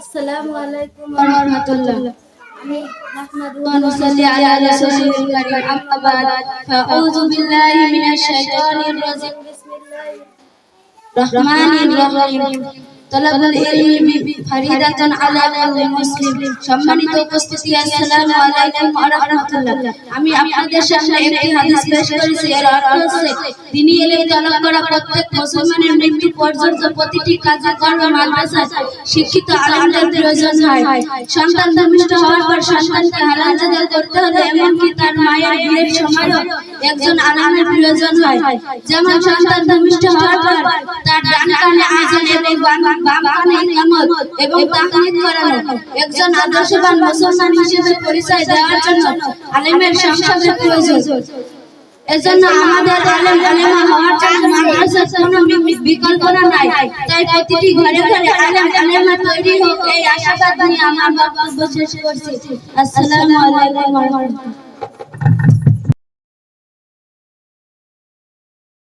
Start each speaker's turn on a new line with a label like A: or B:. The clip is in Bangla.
A: السلام عليكم ورحمة الله. ونصلي على رسول الله أما بعد. فأعوذ بالله من الشيطان الرجيم. بسم الله. الرحمن الرحيم. তলাবুল ইলমি আলা কুল্লি মুসলিম। সম্মানিত উপস্থিতি, আসসালামু আলাইকুম ওয়া রাহমাতুল্লাহ। আমি আপনাদের সামনে একটি হাদিস পেশ এর অর্থ হচ্ছে ইলম তলব করা প্রত্যেক মুসলমানের মৃত্যু পর্যন্ত প্রতিটি শিক্ষিত আলেমদের প্রয়োজন হয়। সন্তান ভূমিষ্ঠ হওয়ার পর সন্তানকে হালাল জাদা করতে হলে এমনকি তার মায়ের বিয়ের সময়ও একজন আলেমের প্রয়োজন হয়। যেমন সন্তান ভূমিষ্ঠ হওয়ার পর তার আজান এবং বাম বাম কানে ইকামত এবং তাকলিদ করানো একজন আদর্শবান মুসলমান হিসেবে পরিচয় দেওয়ার জন্য আলেমের সংসদের প্রয়োজন। এজন্য আমাদের আলেম আলেমা হওয়ার জন্য মাদ্রাসার কোনো বিকল্প নাই। তাই প্রতিটি ঘরে ঘরে আলেম আলেমা তৈরি হোক এই আশাবাদ নিয়ে আমার বক্তব্য শেষ করছি। আসসালামু আলাইকুম।